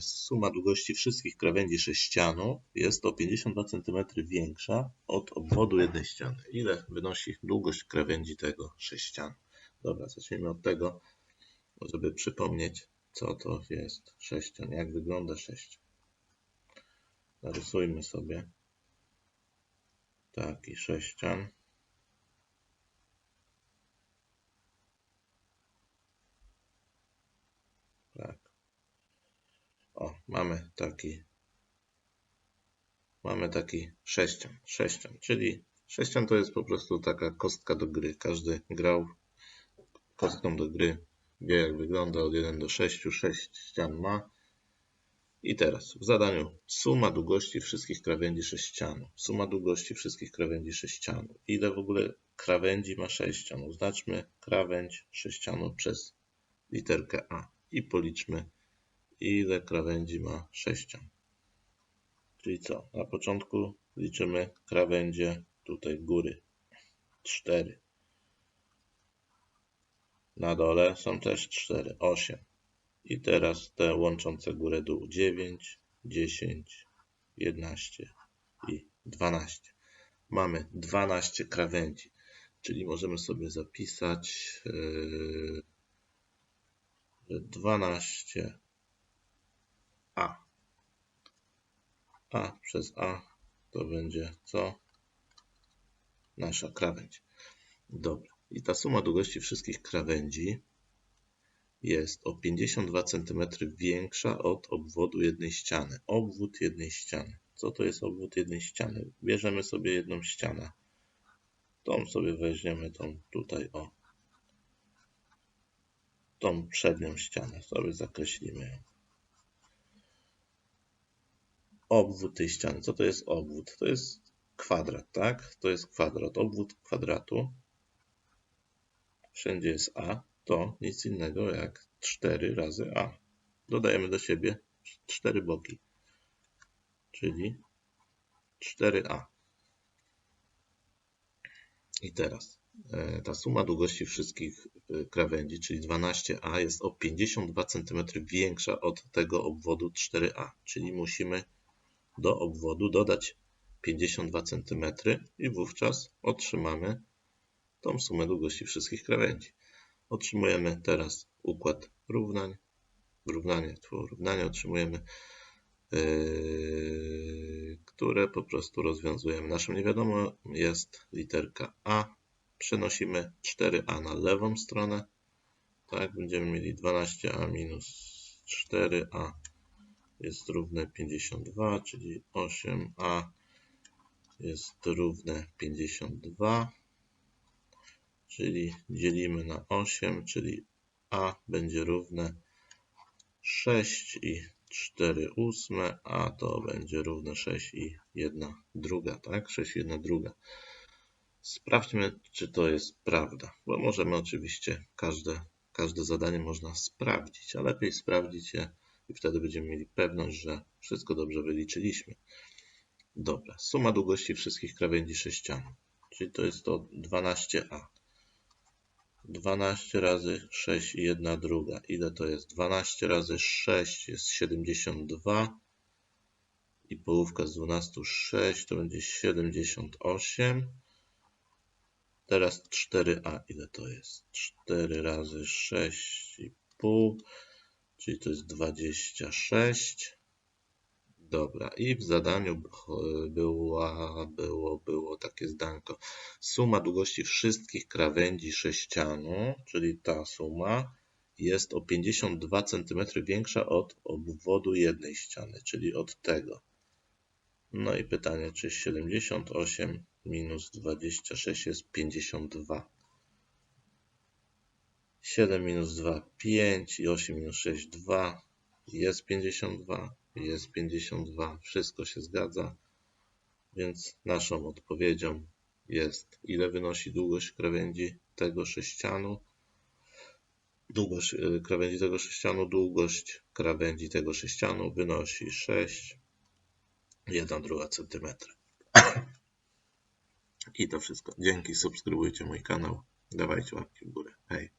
Suma długości wszystkich krawędzi sześcianu jest o 52 cm większa od obwodu jednej ściany. Ile wynosi długość krawędzi tego sześcianu? Dobra, zacznijmy od tego, żeby przypomnieć, co to jest sześcian, jak wygląda sześcian. Narysujmy sobie taki sześcian. O, mamy taki mamy taki sześcian, sześcian, czyli sześcian to jest po prostu taka kostka do gry. Każdy grał kostką do gry, wie jak wygląda od 1 do 6, 6 ścian ma. I teraz w zadaniu suma długości wszystkich krawędzi sześcianu. Suma długości wszystkich krawędzi sześcianu. Ile w ogóle krawędzi ma sześcian? Oznaczmy krawędź sześcianu przez literkę A i policzmy ile krawędzi ma sześcian. Czyli co? Na początku liczymy krawędzie tutaj góry. 4. Na dole są też 4, 8. I teraz te łączące górę dół 9, 10, 11 i 12. Mamy 12 krawędzi, czyli możemy sobie zapisać yy, 12 A. A przez A to będzie co? Nasza krawędź. Dobra. I ta suma długości wszystkich krawędzi jest o 52 cm większa od obwodu jednej ściany. Obwód jednej ściany. Co to jest obwód jednej ściany? Bierzemy sobie jedną ścianę. Tą sobie weźmiemy, tą tutaj, o. Tą przednią ścianę sobie zakreślimy ją. Obwód tej ściany. Co to jest obwód? To jest kwadrat, tak? To jest kwadrat. Obwód kwadratu. Wszędzie jest A to nic innego jak 4 razy a. Dodajemy do siebie 4 boki, czyli 4a. I teraz e, ta suma długości wszystkich e, krawędzi, czyli 12a, jest o 52 cm większa od tego obwodu 4a, czyli musimy do obwodu dodać 52 cm i wówczas otrzymamy tą sumę długości wszystkich krawędzi. Otrzymujemy teraz układ równań. Równanie, równanie otrzymujemy, yy, które po prostu rozwiązujemy. Naszym niewiadomą jest literka A. Przenosimy 4A na lewą stronę. Tak, będziemy mieli 12A minus 4A jest równe 52, czyli 8A jest równe 52 czyli dzielimy na 8, czyli a będzie równe 6 i 4 ósme, a to będzie równe 6 i 1 druga, tak? 6 i 1 druga. Sprawdźmy, czy to jest prawda, bo możemy oczywiście każde, każde zadanie można sprawdzić, a lepiej sprawdzić je i wtedy będziemy mieli pewność, że wszystko dobrze wyliczyliśmy. Dobra, suma długości wszystkich krawędzi sześcianu, czyli to jest to 12a. 12 razy 6 i 1 druga. Ile to jest? 12 razy 6 jest 72 i połówka z 12 6 to będzie 78. Teraz 4a. Ile to jest? 4 razy 6,5 czyli to jest 26. Dobra, i w zadaniu była, było, było takie zdanko. Suma długości wszystkich krawędzi sześcianu, czyli ta suma, jest o 52 cm większa od obwodu jednej ściany, czyli od tego. No i pytanie, czy 78 minus 26 jest 52. 7 minus 2, 5 i 8 minus 6, 2 jest 52 jest 52. Wszystko się zgadza. Więc naszą odpowiedzią jest, ile wynosi długość krawędzi tego sześcianu. Długość y, krawędzi tego sześcianu, długość krawędzi tego sześcianu wynosi 6, 1 druga. I to wszystko. Dzięki, subskrybujcie mój kanał. Dawajcie łapki w górę. Hej.